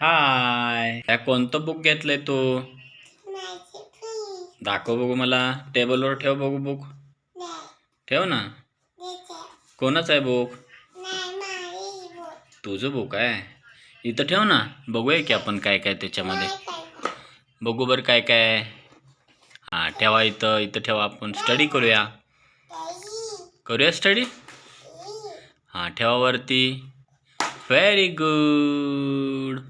हाय. ह्या कोणतं बुक घेतलंय तू? दाखव बघू मला. टेबलवर ठेव बघू बुक ठेव ना. कोणाचं आहे बुक तुझं बुक आहे? इथं ठेव ना. बघूया की आपण काय काय त्याच्यामध्ये. बघू बरं काय काय हां ठेवा इथं. इथं ठेवा आपण. स्टडी करूया. करूया स्टडी हां ठेवा वरती. Very good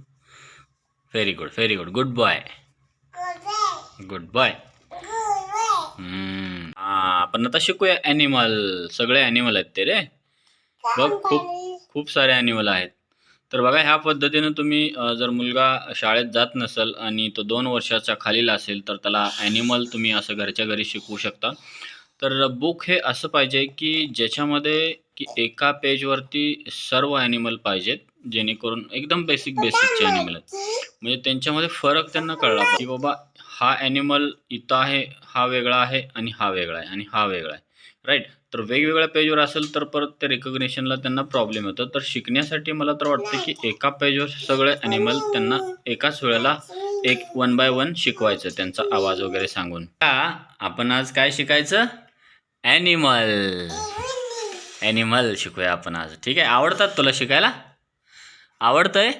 very good very good good boy good boy आपण आता शिकूया ॲनिमल सगळे ॲनिमल आहेत ते रे. बघ खूप खूप सारे ॲनिमल आहेत. तर बघा ह्या पद्धतीनं तुम्ही जर मुलगा शाळेत जात नसेल आणि तो दोन वर्षाच्या खालील असेल तर त्याला ॲनिमल तुम्ही असं घरच्या घरी शिकवू शकता. तर बुक हे असं पाहिजे की ज्याच्यामध्ये की एका पेजवरती सर्व ॲनिमल पाहिजेत जेणेकरून एकदम बेसिक बेसिकचे ॲनिमल आहेत. म्हणजे त्यांच्यामध्ये फरक त्यांना कळला की बाबा हा ॲनिमल इथं आहे हा वेगळा आहे आणि हा वेगळा आहे आणि हा वेगळा आहे. राईट तर वेगवेगळ्या पेजवर असेल तर परत त्या रिकग्नेशनला त्यांना प्रॉब्लेम येतो. तर शिकण्यासाठी मला तर वाटतं की एका पेजवर सगळे ॲनिमल त्यांना एकाच वेळेला एक वन बाय वन शिकवायचं त्यांचा आवाज वगैरे सांगून. का? आपण आज काय शिकायचं? ॲनिमल ॲनिमल शिकूया आपण आज. ठीक आहे? आवडतात तुला शिकायला? आवडतंय?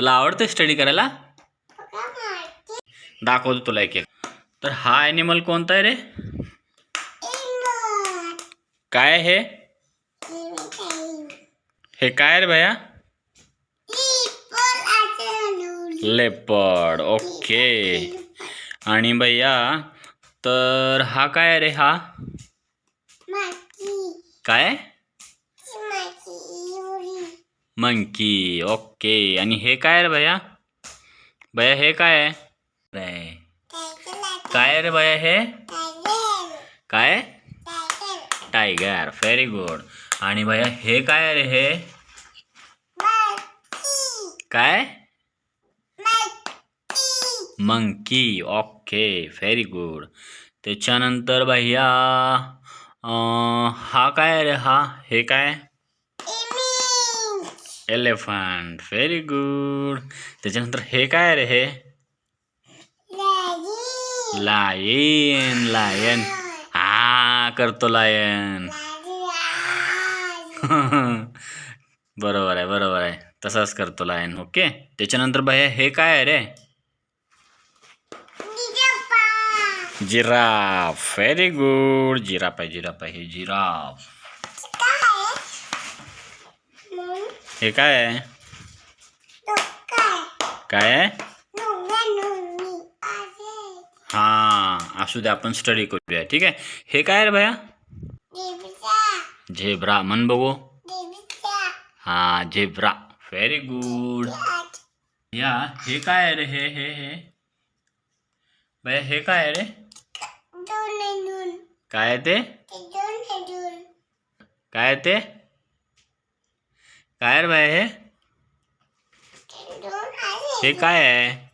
तुला आवडतंय स्टडी करायला? दाखवतो तुला एक एक. तर हा ॲनिमल कोणता आहे रे? काय आहे हे? हे काय रे भैया? लेपर्ड ओके आणि भैया तर हा काय आहे रे हा? काय? मंकी ओके आणि हे काय रे भैया? भैया हे काय आहे? काय रे भया हे? काय? टायगर व्हेरी गुड आणि भैया हे काय रे हे? काय? मंकी ओके व्हेरी गुड त्याच्यानंतर भैया हा काय रे हा? हे काय? एलिफंट व्हेरी गुड त्याच्यानंतर हे काय रे हे? लायन लायन हा करतो लायन बरोबर आहे बरोबर आहे. तसाच करतो लायन ओके त्याच्यानंतर भैया हे काय आहे रे? जिराफ. व्हेरी गुड जिराफ आहे जिराफ आहे हे जिराफ. हे काय आहे? काय? आहे? हा असू दे आपण स्टडी करूया. ठीक आहे? हे काय रे भैया? झेब्रा. म्हण बघू. हा झेब्रा. व्हेरी गुड या हे काय रे? हे हे हे. भैया हे काय रे? काय ते? काय ते? काय रे बाय हे? हे काय आहे?